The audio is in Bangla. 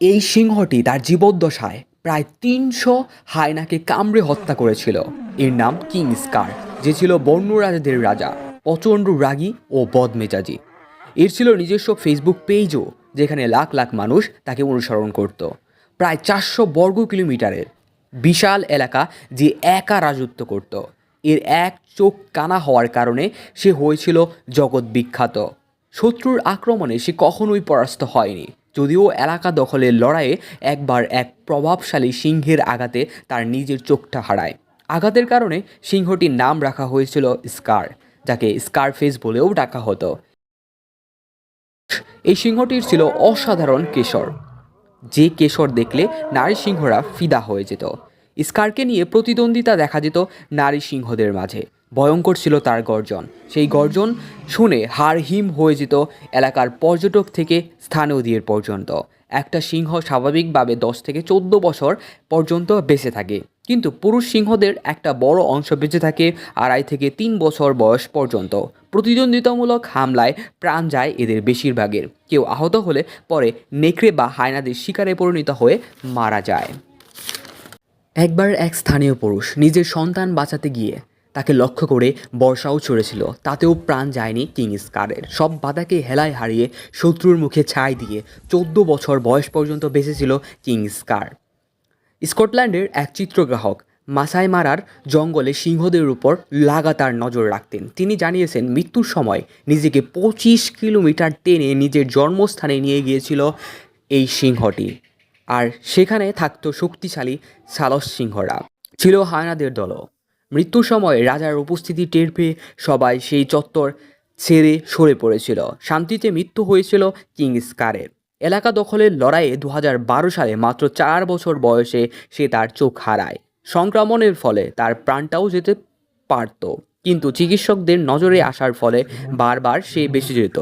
এই সিংহটি তার জীবদ্দশায় প্রায় তিনশো হায়নাকে কামড়ে হত্যা করেছিল। এর নাম কিং স্কার যে ছিল বন্য রাজাদের রাজা, প্রচণ্ড রাগী ও বদমেজাজি। এর ছিল নিজস্ব ফেসবুক পেজও যেখানে লাখ লাখ মানুষ তাকে অনুসরণ করত। প্রায় চারশো বর্গ কিলোমিটারের বিশাল এলাকা যে একা রাজত্ব করত। এর এক চোখ কানা হওয়ার কারণে সে হয়েছিল জগৎ বিখ্যাত। শত্রুর আক্রমণে সে কখনোই পরাস্ত হয়নি। যদিও এলাকা দখলের লড়াইয়ে একবার এক প্রভাবশালী সিংহের আঘাতে তার নিজের চোখটা হারায়। আঘাতের কারণে সিংহটির নাম রাখা হয়েছিল স্কার, যাকে স্কারফেস বলেও ডাকা হতো। এই সিংহটির ছিল অসাধারণ কেশর। যে কেশর দেখলে নারী সিংহরা ফিদা হয়ে যেত। স্কারকে নিয়ে প্রতিদ্বন্দ্বিতা দেখা যেত নারী সিংহদের মাঝে। ভয়ঙ্কর ছিল তার গর্জন। সেই গর্জন শুনে হাড় হিম হয়ে যেত এলাকার পর্যটক থেকে স্থানীয়দের পর্যন্ত। একটা সিংহ স্বাভাবিকভাবে দশ থেকে চোদ্দ বছর পর্যন্ত বেঁচে থাকে। কিন্তু পুরুষ সিংহদের একটা বড় অংশ বেঁচে থাকে আড়াই থেকে তিন বছর বয়স পর্যন্ত। প্রতিদ্বন্দ্বিতামূলক হামলায় প্রাণ যায় এদের বেশিরভাগের। কেউ আহত হলে পরে নেকড়ে বা হায়নাদের শিকারে পরিণত হয়ে মারা যায়। একবার এক স্থানীয় পুরুষ নিজের সন্তান বাঁচাতে গিয়ে তাকে লক্ষ্য করে বর্ষাও ছড়েছিল। তাতেও প্রাণ যায়নি কিং স্কারের সব বাধাকে হেলায় হারিয়ে শত্রুর মুখে ছাই দিয়ে চোদ্দ বছর বয়স পর্যন্ত বেঁচেছিল কিং স্কার স্কটল্যান্ডের এক চিত্রগ্রাহক, মাসাই মারার জঙ্গলে সিংহদের উপর লাগাতার নজর রাখতেন। তিনি জানিয়েছেন, মৃত্যুর সময় নিজেকে পঁচিশ কিলোমিটার টেনে নিজের জন্মস্থানে নিয়ে গিয়েছিল এই সিংহটি। আর সেখানে থাকতো শক্তিশালী সালস সিংহরা। ছিল হায়নাদের দলও। মৃত্যুর সময় রাজার উপস্থিতি টের পেয়ে সবাই সেই চত্বর ছেড়ে সরে পড়েছিল। শান্তিতে মৃত্যু হয়েছিল কিং স্কারের এলাকা দখলের লড়াইয়ে দু হাজার বারো সালে মাত্র চার বছর বয়সে সে তার চোখ হারায়। সংক্রমণের ফলে তার প্রাণটাও যেতে পারত। কিন্তু চিকিৎসকদের নজরে আসার ফলে বারবার সে বেঁচে যেত।